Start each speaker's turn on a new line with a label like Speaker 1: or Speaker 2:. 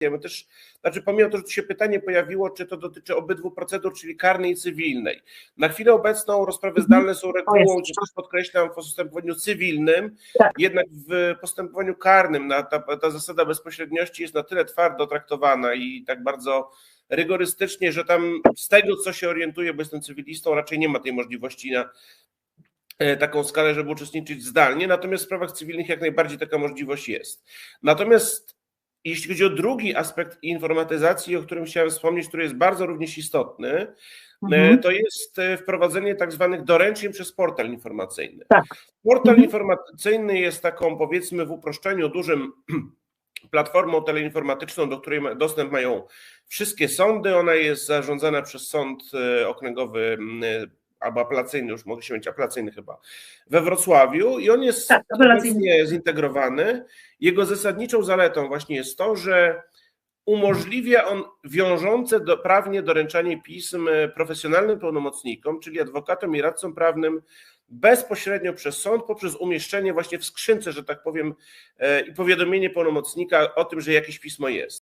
Speaker 1: My też, znaczy pomimo to, że tu się pytanie pojawiło, czy to dotyczy obydwu procedur, czyli karnej i cywilnej. Na chwilę obecną rozprawy zdalne są regułą, czy też podkreślam, w postępowaniu cywilnym,
Speaker 2: Tak.
Speaker 1: jednak w postępowaniu karnym ta, ta zasada bezpośredniości jest na tyle twardo traktowana i tak bardzo rygorystycznie, że tam z tego, co się orientuję, bo jestem cywilistą, raczej nie ma tej możliwości na e, taką skalę, żeby uczestniczyć zdalnie, natomiast w sprawach cywilnych jak najbardziej taka możliwość jest. Natomiast jeśli chodzi o drugi aspekt informatyzacji, o którym chciałem wspomnieć, który jest bardzo również istotny, e,
Speaker 2: Mhm.
Speaker 1: to jest e, wprowadzenie tak zwanych doręczeń przez portal informacyjny.
Speaker 2: Tak.
Speaker 1: Portal
Speaker 2: Mhm.
Speaker 1: informacyjny jest taką, powiedzmy, w uproszczeniu dużym platformą teleinformatyczną, do której dostęp mają wszystkie sądy. Ona jest zarządzana przez sąd e, okręgowy albo apelacyjny, już mogę się mieć apelacyjny chyba, we Wrocławiu i on jest
Speaker 2: Tak,
Speaker 1: zintegrowany. Jego zasadniczą zaletą właśnie jest to, że umożliwia on wiążące do, prawnie doręczanie pism profesjonalnym pełnomocnikom, czyli adwokatom i radcom prawnym bezpośrednio przez sąd poprzez umieszczenie właśnie w skrzynce, że tak powiem, e, i powiadomienie pełnomocnika o tym, że jakieś pismo jest.